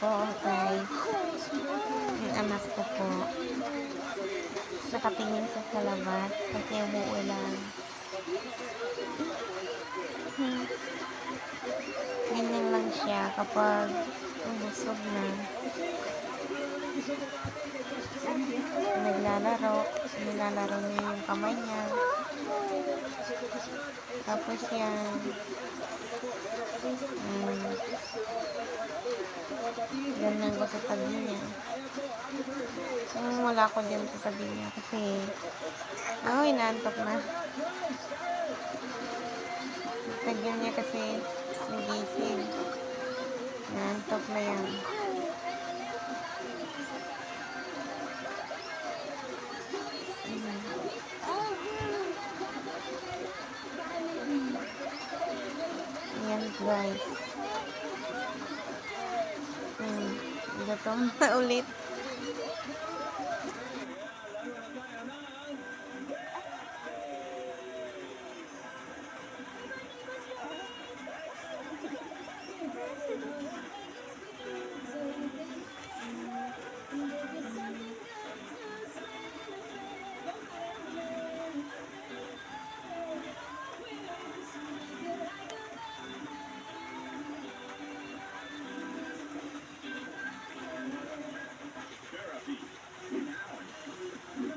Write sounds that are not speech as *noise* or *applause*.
po, guys. Yung anak ko po. Nakatingin sa labas kasi umuulan. Hmm. Ganyan lang siya kapag busog na. Naglalaro. Nilalaro niya yung kamay niya. Tapos yan. Hmm. Sa tabi niya. Yung wala ko dyan sa niya kasi ako inaantok na. Tagal niya kasi nagising. Naantok na yan. Ayan guys. Na *laughs* ulit.